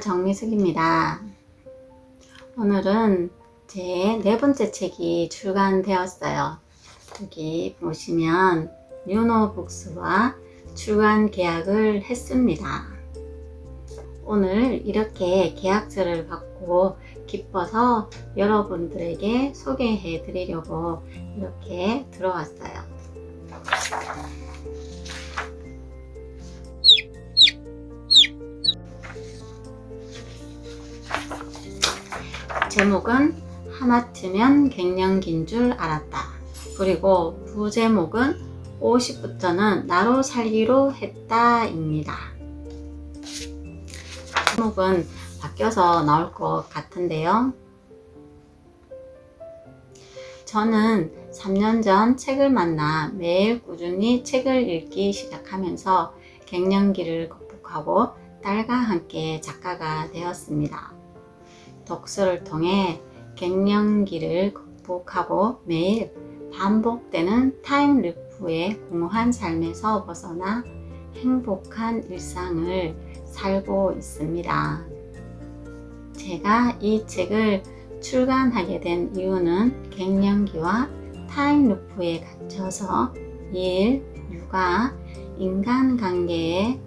정희숙입니다. 오늘은 제 네 번째 책이 출간되었어요. 여기 보시면 뉴노북스와 출간 계약을 했습니다. 오늘 이렇게 계약서를 받고 기뻐서 여러분들에게 소개해 드리려고 이렇게 들어왔어요. 제목은 하마트면 갱년기인 줄 알았다. 그리고 부제목은 50부터는 나로 살기로 했다입니다. 제목은 바뀌어서 나올 것 같은데요. 저는 3년 전 책을 만나 매일 꾸준히 책을 읽기 시작하면서 갱년기를 극복하고 딸과 함께 작가가 되었습니다. 독서를 통해 갱년기를 극복하고 매일 반복되는 타임 루프의 공허한 삶에서 벗어나 행복한 일상을 살고 있습니다. 제가 이 책을 출간하게 된 이유는 갱년기와 타임루프에 갇혀서 일, 육아, 인간관계에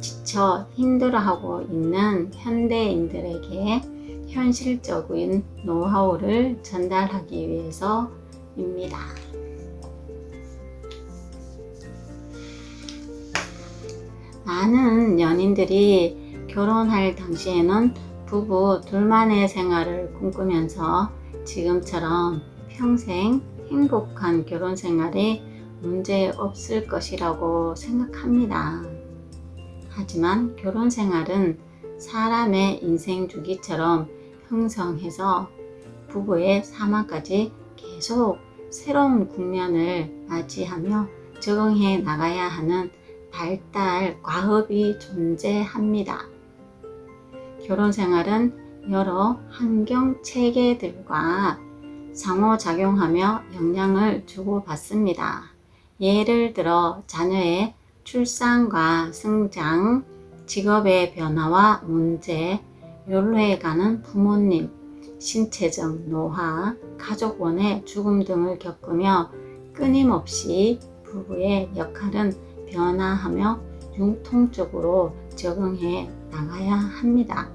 지쳐 힘들어하고 있는 현대인들에게 현실적인 노하우를 전달하기 위해서입니다. 많은 연인들이 결혼할 당시에는 부부 둘만의 생활을 꿈꾸면서 지금처럼 평생 행복한 결혼 생활이 문제 없을 것이라고 생각합니다. 하지만 결혼 생활은 사람의 인생 주기처럼 형성해서 부부의 사망까지 계속 새로운 국면을 맞이하며 적응해 나가야 하는 발달 과업이 존재합니다. 결혼 생활은 여러 환경 체계들과 상호작용하며 영향을 주고받습니다. 예를 들어 자녀의 출산과 성장, 직업의 변화와 문제, 연로해 가는 부모님, 신체적 노화, 가족원의 죽음 등을 겪으며 끊임없이 부부의 역할은 변화하며 융통적으로 적응해 나가야 합니다.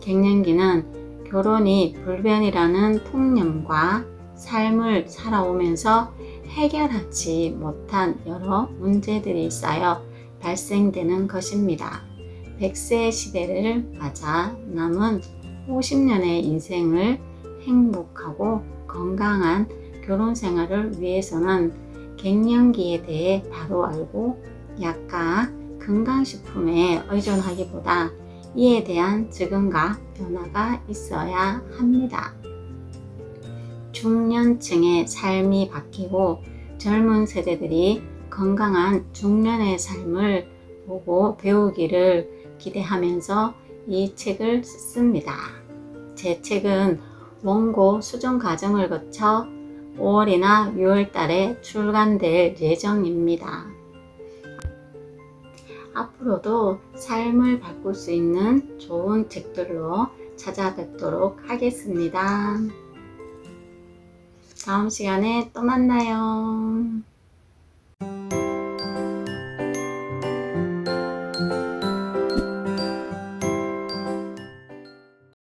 갱년기는 결혼이 불변이라는 통념과 삶을 살아오면서 해결하지 못한 여러 문제들이 쌓여 발생되는 것입니다. 100세 시대를 맞아 남은 50년의 인생을 행복하고 건강한 결혼 생활을 위해서는 갱년기에 대해 바로 알고 약과 건강식품에 의존하기보다 이에 대한 적응과 변화가 있어야 합니다. 중년층의 삶이 바뀌고 젊은 세대들이 건강한 중년의 삶을 보고 배우기를 기대하면서 이 책을 썼습니다. 제 책은 원고 수정 과정을 거쳐 5월이나 6월 달에 출간될 예정입니다. 앞으로도 삶을 바꿀 수 있는 좋은 책들로 찾아뵙도록 하겠습니다. 다음 시간에 또 만나요.